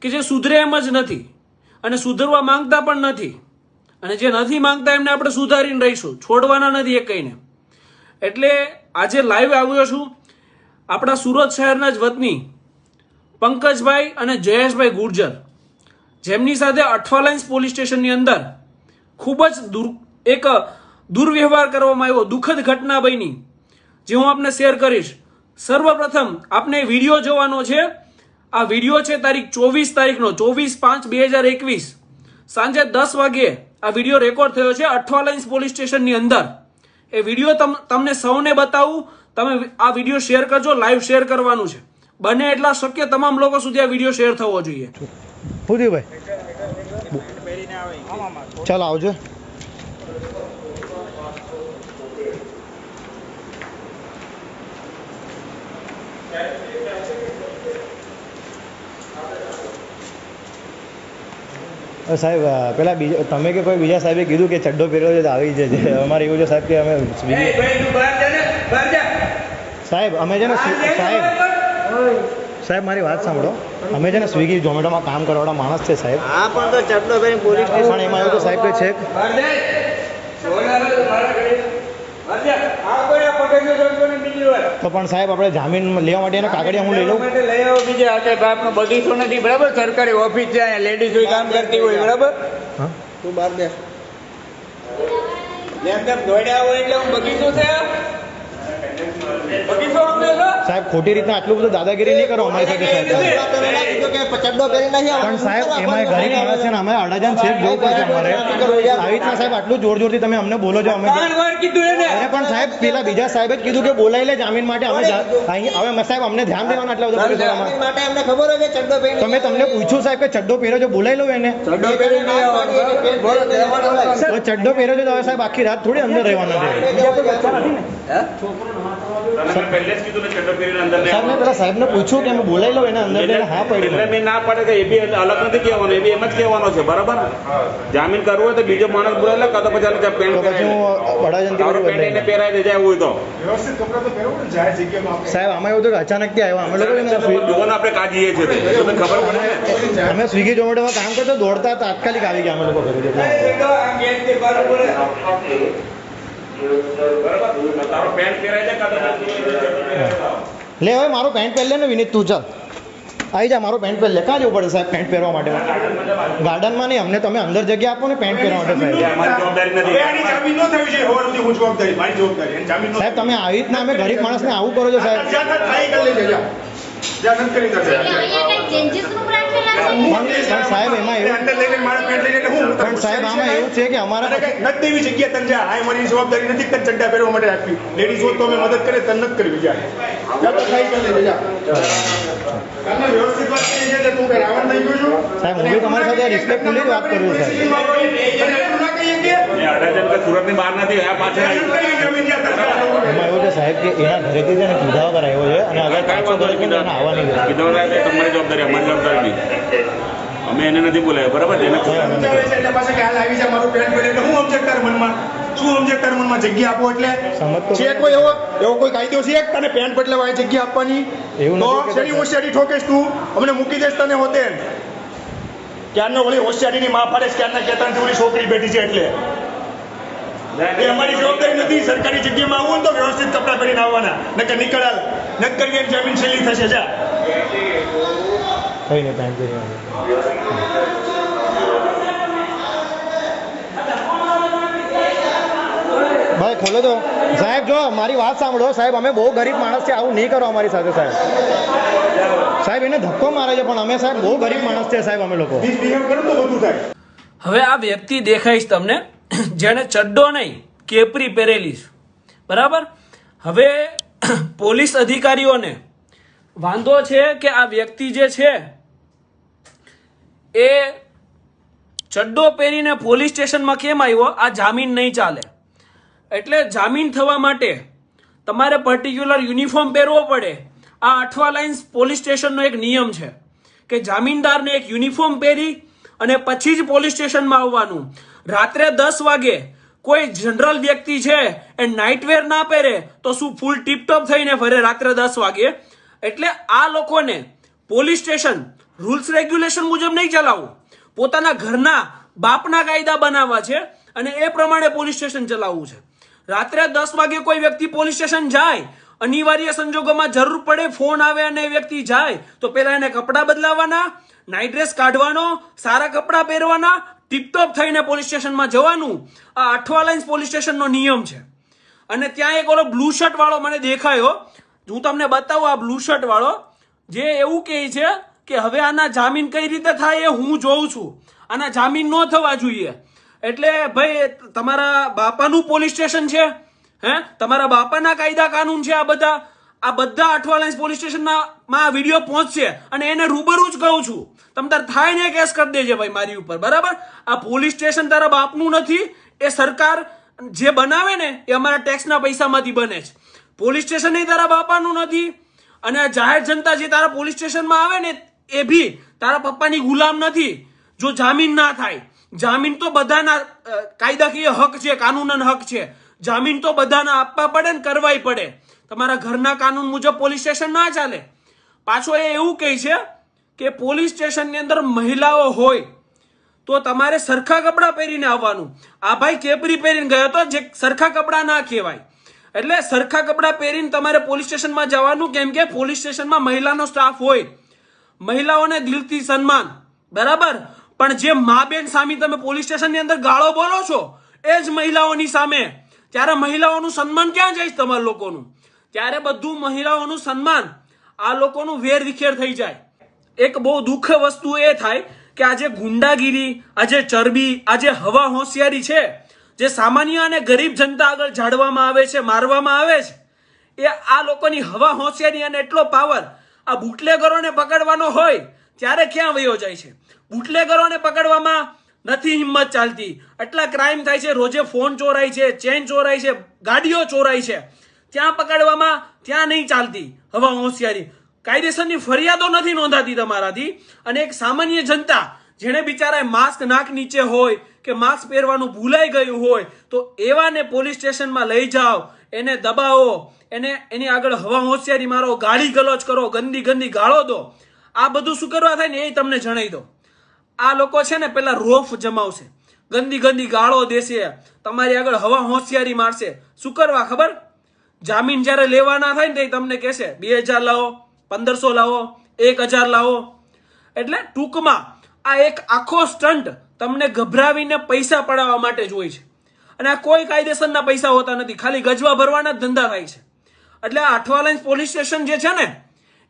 કે જે સુધરે એમ જ નથી અને સુધરવા માંગતા પણ નથી. અને જે નથી માંગતા એમને આપણે સુધારીને રહીશું. છોડવાના નથી એ કહીને. એટલે આજે લાઈવ આવ્યો છું. આપણા સુરત શહેરના જ વતની પંકજભાઈ અને જયેશભાઈ ગુર્જર. જેમની સાથે અઠવાલાઇન્સ પોલીસ સ્ટેશનની અંદર ખૂબ જ દુર, એક દુર્વ્યવહાર કરવામાં આવ્યો, દુઃખદ ઘટના બની. જે હું આપને શેર કરીશ. સર્વપ્રથમ આપને વીડિયો જોવાનો છે. આ વીડિયો છે તારીખ ચોવીસ તારીખનો, ચોવીસ પાંચ બે હજાર એકવીસ. સાંજે દસ વાગ્યે આ વીડિયો રેકોર્ડ થયો છે અઠવાલાઇન્સ પોલીસ સ્ટેશનની અંદર. એ વીડિયો તમ, તમને સૌને બતાવું, તમે આ વીડિયો શેર કરજો, લાઈવ શેર કરવાનું છે. બને એટલા શક્ય તમામ લોકો સુધી આ વીડિયો શેર થવો જોઈએ. શું ચાલો, આવજો. અ સાહેબ પેલા બીજા તમે કે કોઈ બીજા સાહેબે કીધું કે ચડ્ડો પહેર્યો છે તો આવી જશે? અમારે એવું છે સાહેબ કે અમે સ્વીગી સાહેબ અમે છે ને સ્વી- સાહેબ સાહેબ મારી વાત સાંભળો. અમે છે ને સ્વિગી ઝોમેટોમાં કામ કરવાવાળા માણસ છે સાહેબ. હા પણ તો ચડલો ભાઈ પોલીસ પણ એમાં એવું તો સાહેબ કે છે. તો પણ સાહેબ આપણે જામીન લેવા માટે એના કાગળિયા હું લઈ લઉં? લઈ આવો બીજે હાથે બાપનો બગીચો નથી બરાબર? સરકારી ઓફિસ છે અહીંયા લેડીઝ કામ કરતી હોય બરાબર? હા. તું બાર બે જેમ તેમ દોડ્યા હોય એટલે હું બગીચો છે? બગીચો. સાહેબ ખોટી રીતના આટલું બધું દાદાગીરી નહીં કરો અમારી સાથે પણ સાહેબ એમાં ગરીબ માણસ છે અમે અડાજણ છે જોવું પડશે અમારે આવી રીતના સાહેબ આટલું જોર જોરથી તમે અમને બોલો છો અમે અરે પણ સાહેબ પેલા બીજા સાહેબે જ કીધું કે બોલાવી લે જામીન માટે અમે હવે સાહેબ અમને ધ્યાન દેવાના આટલા બધા ખબર હોય કે તમે તમને પૂછ્યું સાહેબ કે ચડ્ડો પહેરો છો બોલાવી લો એને ચડ્ડો પહેરો છે સાહેબ આખી રાત થોડી અંદર રહેવાના છે સાહેબ મેં પેલા સાહેબને પૂછ્યું કે અમે બોલાવી લઉં એને અંદર હા પડી એટલે મેં ના પાડે કે એ બી અલગ નથી કહેવાનું એ બી એમ જ કહેવાનો છે બરાબર જામીન કરવું હોય તો બીજો માણસ બોલાવી લે કાં તો પછી કે પેન્ટ પછી હું પહેરાવી દેજે એવું હોય તો સાહેબ આમાં એવું હતું અચાનકથી આવ્યા અમે લોકો જોવાનું આપણે કાઢીએ છીએ તે. તો તમને ખબર પડે ને અમે સ્વિગી ઝોમેટોમાં કામ કરતા દોડતા તાત્કાલિક આવી ગયા અમે લોકો ઘરે લે હવે મારો પેન્ટ પહેર લે ને વિનીત તું ચાલ. આવી જા મારો પેન્ટ પહેર લે. ક્યાં જવું પડે સાહેબ પેન્ટ પહેરવા માટે? ગાર્ડનમાં નહીં અમને તમે અંદર જગ્યા આપો ને પેન્ટ પહેરવા માટે સાહેબ. તમે આવી રીતના અમે ગરીબ માણસને આવું કરો છો સાહેબ. સાહેબ એમાં એવું પણ સાહેબ આમાં એવું છે કે અમારા નથી એવી જગ્યા તને જા. આ મારી જવાબદારી નથી તને ચડ્ડા પહેરવા માટે આપવી લેડીઝ હોય તો અમે મદદ કરે તને નથી કરવી જા. સાહેબ હું તમારી સાથે રિસ્પેક્ટફુલી વાત કરું સાહેબ. એમાં એવું છે સાહેબ કે એના ઘરેથી છે ને કીધા વગર આવ્યો છે અને અગર કાંઈ પાછો વાંધો ઘરે નહીં એને આવવા નહીં દે કીધું ના એટલે તમારી જવાબદારી અમારી જવાબદારી નહીં. અમે એને નથી બોલાવ્યો બરાબર? જેને સમજાવે છે એટલે પાછા કે હાલ આવી જાય મારું પેન્ટ પહેરે એટલે હું સમજે મનમાં? શું તારા મનમાં જગ્યા આપો એટલે? છે કોઈ એવો એવો કોઈ કાયદો છે તને પેન્ટ બદલાવા જગ્યા આપવાની? એવું તો શેની ઠોકેશ તું. અમને મૂકી દેશ તને હોતે ક્યારનો વળી હોશિયારીની માં પાડે છે, ક્યારના કેતાનથી ઓલી છોકરી બેઠી છે એટલે. એ અમારી જવાબદારી નથી સરકારી જગ્યામાં આવું ને તો વ્યવસ્થિત કપડાં પહેરીને આવવાના. નકર નીકળાલ નકર કરવી એની જમીન છેલ્લી થશે જા. કઈ નહીં પહેરી ભાઈ ખોલો તો. સાહેબ જો મારી વાત સાંભળો સાહેબ અમે બહુ ગરીબ માણસ છે આવું નહીં કરો અમારી સાથે સાહેબ. સાહેબ એને ધક્કો મારે છે પણ અમે સાહેબ બહુ ગરીબ માણસ છે સાહેબ અમે લોકો. મિસબિહેવ કરો તો બધું થાય હવે આ વ્યક્તિ દેખાઈશ તમને જેણે ચડ્ડો નહીં કેપરી પહેરેલી છે. બરાબર? હવે પોલીસ અધિકારીઓને વાંધો છે કે આ વ્યક્તિ જે છે એ ચડ્ડો પહેરીને પોલીસ સ્ટેશનમાં કેમ આવ્યો? આ જામીન નહીં ચાલે. એટલે જામીન થવા માટે તમારે પર્ટિક્યુલર યુનિફોર્મ પહેરવો પડે. આ અઠવા લાઇન્સ પોલીસ સ્ટેશનનો એક નિયમ છે કે જામીનદારને એક યુનિફોર્મ પહેરી અને પછી જ પોલીસ સ્ટેશનમાં આવવાનું. રાત્રે દસ વાગે કોઈ જનરલ વ્યક્તિ છે એ નાઇટવેર ના પહેરે તો શું ફૂલ ટીપટોપ થઈને ફરે રાત્રે દસ વાગે? એટલે આ લોકોને પોલીસ સ્ટેશન રૂલ્સ રેગ્યુલેશન મુજબ નહીં ચલાવવું. પોતાના ઘરના બાપના કાયદા બનાવવા છે અને એ પ્રમાણે પોલીસ સ્ટેશન ચલાવવું છે. રાત્રે દસ વાગે કોઈ વ્યક્તિ પોલીસ સ્ટેશન જાય અનિવાર્ય સંજોગોમાં જરૂર પડે ફોન આવે અને વ્યક્તિ જાય, તો પેલા એને કપડાં બદલાવાના નાઇટ ડ્રેસ કાઢવાનો, સારા કપડાં પહેરવાના ટીપટોપ થઈને પોલીસ સ્ટેશનમાં જવાનું. આ અઠવા લાઇન્સ પોલીસ સ્ટેશનનો નિયમ છે. અને ત્યાં એક ઓલો બ્લુ શર્ટ વાળો મને દેખાયો. હું તમને બતાવું આ બ્લુ શર્ટ વાળો, જે એવું કહે છે કે હવે આના જામીન કઈ રીતે થાય એ હું જોઉં છું. આના જામીન ન થવા જોઈએ. એટલે ભાઈ, તમારા બાપાનું પોલીસ સ્ટેશન છે. હે? તમારા બાપાના કાયદા કાનૂન છે આ બધા? આ બધા અઠવાલાઇન્સ પોલીસ સ્ટેશનના માં વીડિયો પહોંચશે અને એને રૂબરૂ જ કહું છું. તમ તાર થાય ને કેસ કરી દેજે ભાઈ મારી ઉપર, બરાબર? આ પોલીસ સ્ટેશન તારા બાપનું નથી, એ સરકાર જે બનાવે ને એ અમારા ટેક્સના પૈસામાંથી બને છે. પોલીસ સ્ટેશન એ તારા બાપાનું નથી અને જાહેર જનતા જે તારા પોલીસ સ્ટેશનમાં આવે ને એ બી તારા પપ્પાની ગુલામ નથી. જો જામીન ના થાય, જામીન તો બધાના કાયદાકીય હક છે, કાનૂનન હક છે. જામીન તો બધાને આપવા પડે ને કરવાય પડે. તમારા ઘરના કાનૂન મુજબ પોલીસ સ્ટેશન ના ચાલે. પાછો એ એવું કહે છે કે પોલીસ સ્ટેશનની અંદર મહિલાઓ હોય તો તમારે સરખા કપડાં પહેરીને આવવાનું. આ ભાઈ કેપરી પહેરીને ગયો હતો જે સરખા કપડાં ના કહેવાય. એટલે સરખા કપડાં પહેરીને તમારે પોલીસ સ્ટેશનમાં જવાનું કેમ કે પોલીસ સ્ટેશનમાં મહિલાનો સ્ટાફ હોય. મહિલાઓને દિલથી સન્માન. બરાબર? પણ જે મા બેન સામે તમે પોલીસ સ્ટેશનની અંદર ગાળો બોલો છો, એ જ મહિલાઓની સામે. ત્યારે મહિલાઓનું સન્માન ક્યાં જાય તમારા લોકોનું? ત્યારે બધું મહિલાઓનું સન્માન આ લોકોનું વેર વિખેર થઈ જાય. એક બહુ દુઃખ વસ્તુ એ થાય કે આજે ગુંડાગીરી આજે ચરબી આજે હવા હોશિયારી છે, જે સામાન્ય અને ગરીબ જનતા આગળ ઝાડવામાં આવે છે, મારવામાં આવે છે, એ આ લોકોની હવા હોશિયારી અને એટલો પાવર આ બુટલેગરોને પકડવાનો હોય, ત્યારે ક્યાં વયો જાય છે? બુટલેગરોને પકડવામાં નથી હિંમત ચાલતી. એટલા ક્રાઇમ થાય છે, રોજે ફોન ચોરાય છે ચેન ચોરાય છે, ગાડીઓ ચોરાય છે. ત્યાં પકડવામાં ત્યાં નહીં ચાલતી. હવા હોશિયારી. કાયદેસરની ફરિયાદો નથી નોંધાતી તમારાથી. અને એક સામાન્ય જનતા, જેણે બિચારાએ માસ્ક નાક નીચે હોય કે માસ્ક પહેરવાનું ભૂલાઈ ગયું હોય, તો એવાને પોલીસ સ્ટેશનમાં લઈ જાઓ, એને દબાવો, એને એની આગળ હવા હોશિયારી મારો ગાળી ગલોચ કરો ગંદી ગંદી ગાળો દો. આ બધું શું કરવા થાય ને એ તમને જણાવી દો આ લોકો છે ને પેલા રોફ જમાવશે. ગંદી ગંદી ગાળો દેશે. તમારી આગળ હવા હોશિયારી મારશે. શું કરવા ખબર? જામીન જ્યારે લેવાના થાય ને તે તમને કહેશે, બે હજાર લાવો, પંદરસો લાવો, એક હજાર લાવો. એટલે ટૂંકમાં આ એક આખો સ્ટન્ટ તમને ગભરાવીને પૈસા પડાવવા માટે જ હોય છે. અને આ કોઈ કાયદેસરના પૈસા હોતા નથી. ખાલી ગજવા ભરવાના જ ધંધા થાય છે. એટલે આ અઠવાલાઇન્સ પોલીસ સ્ટેશન જે છે ને,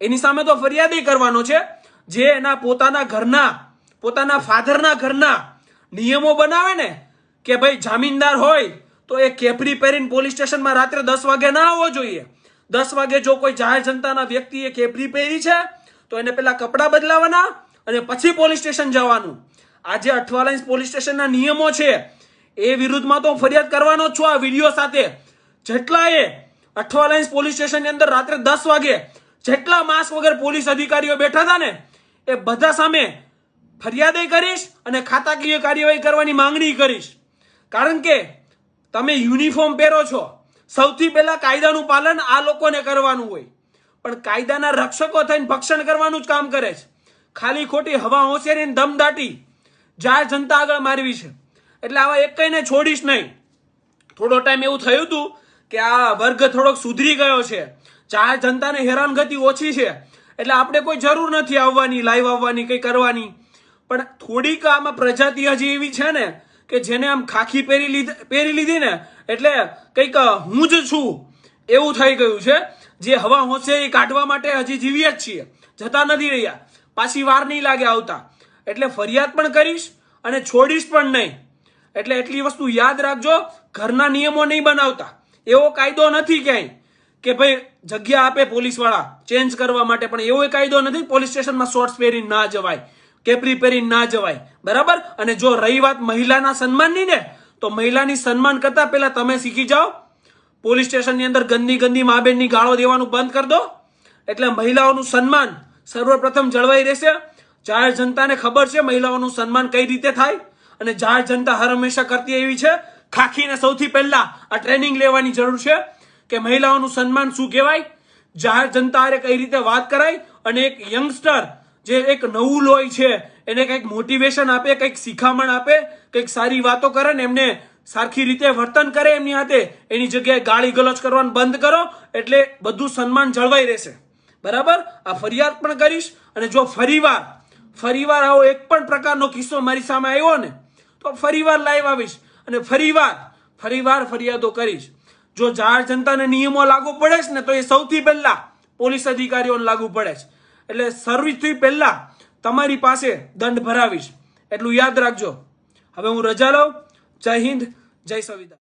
એની સામે તો ફરિયાદ કરવાનો છે, જે એના પોતાના ઘરના પોતાના ફાધરના ઘરના નિયમો બનાવે ને કે ભાઈ જામીનદાર હોય તો એ કેપરી પહેરીને પોલીસ સ્ટેશનમાં રાત્રે દસ વાગે ના આવવો જોઈએ. દસ વાગે જો કોઈ જાહેર જનતાના વ્યક્તિએ કેપરી પહેરી છે, તો એને પહેલાં કપડાં બદલાવાના અને પછી પોલીસ સ્ટેશન જવાનું. આજે અઠવાલાઇન્સ પોલીસ સ્ટેશનના નિયમો છે, એ વિરુદ્ધમાં તો હું ફરિયાદ કરવાનો છું આ વીડિયો સાથે. જેટલા એ અઠવાલાઇન્સ પોલીસ સ્ટેશનની અંદર રાત્રે દસ વાગે જેટલા માસ્ક વગર પોલીસ અધિકારીઓ બેઠા હતા ને, એ બધા સામે ફરિયાદે કરીશ અને ખાતાકીય કાર્યવાહી કરવાની માંગણી કરીશ. કારણ કે તમે યુનિફોર્મ પહેરો છો. સૌથી પહેલા કાયદાનું પાલન આ લોકોને કરવાનું હોય. પણ કાયદાના રક્ષકો થઈને ભક્ષણ કરવાનું જ કામ કરે છે. ખાલી ખોટી હવા હોશિયારી દમ દાટી જાહેર જનતા આગળ મારવી છે. એટલે આવા એક કઈને છોડીશ નહીં. થોડો ટાઈમ એવું થયું હતું કે આ વર્ગ થોડોક સુધરી ગયો છે. જાહેર જનતાને હેરાનગતિ ઓછી છે. એટલે આપણે કોઈ જરૂર નથી આવવાની, લાઈવ આવવાની, કંઈ કરવાની. પણ થોડીક આમાં પ્રજાતિ હજી એવી છે ને કે જેને આમ ખાખી પહેરી લીધી પહેરી લીધી ને, એટલે કંઈક હું જ છું એવું થઈ ગયું છે. જે હવા હોશિયારી કાઢવા માટે હજી જીવીએ જ છીએ. જતા નથી રહ્યા. પાછી વાર નહીં લાગે આવતા. એટલે ફરિયાદ પણ કરીશ અને છોડીશ પણ નહીં. એટલે એટલી વસ્તુ યાદ રાખજો, ઘરના નિયમો નહીં બનાવતા. એવો કાયદો નથી ક્યાંય કે ભાઈ જગ્યા આપે પોલીસવાળા. ચેન્જ કરવા માટે પણ એવો કાયદો નથી પોલીસ સ્ટેશનમાં શોર્ટ્સ પહેરીને ના જવાય. કેપરી પ્રિપેરી ના જવાય. બરાબર? અને જો રહી વાત મહિલાના સન્માનની ને, તો મહિલાની સન્માન કરતા પહેલા તમે શીખી જાઓ. પોલીસ સ્ટેશનની અંદર ગંદી ગંદી મા બેનની ગાળો દેવાનું બંધ કરી દો. એટલે મહિલાઓનું સન્માન સર્વપ્રથમ જળવાઈ રહેશે. જાહેર જનતાને ખબર છે મહિલાઓનું સન્માન કઈ રીતે થાય. અને જાહેર જનતા હર હંમેશા કરતી એવી છે, ખાખીને સૌથી પહેલા આ ટ્રેનિંગ લેવાની જરૂર છે કે મહિલાઓનું સન્માન શું કહેવાય? જાહેર જનતા હારે કઈ રીતે વાત કરાય? અને એક યંગસ્ટર જે એક નવું લોહી છે, એને કંઈક મોટિવેશન આપે, કંઈક શિખામણ આપે, કંઈક સારી વાતો કરે ને એમને સારખી રીતે વર્તન કરે એમની હાથે, એની જગ્યાએ ગાળી ગલોચ કરવાનું બંધ કરો, એટલે બધું સન્માન જળવાઈ રહેશે. બરાબર? આ ફરિયાદ પણ કરીશ અને જો ફરીવાર ફરીવાર આવો એક પણ પ્રકારનો કિસ્સો મારી સામે આવ્યો ને, તો ફરીવાર લાઈવ આવીશ અને ફરીવાર ફરીવાર ફરિયાદો કરીશ. જો જાહેર જનતાને નિયમો લાગુ પડે છે ને, તો એ સૌથી પહેલા પોલીસ અધિકારીઓને લાગુ પડે છે. એટલે સર્વિસથી પહેલા તમારી પાસે દંડ ભરાવીશ. એટલું યાદ રાખજો. હવે હું રજા લઉં. જય હિન્દ, જય સંવિધાન.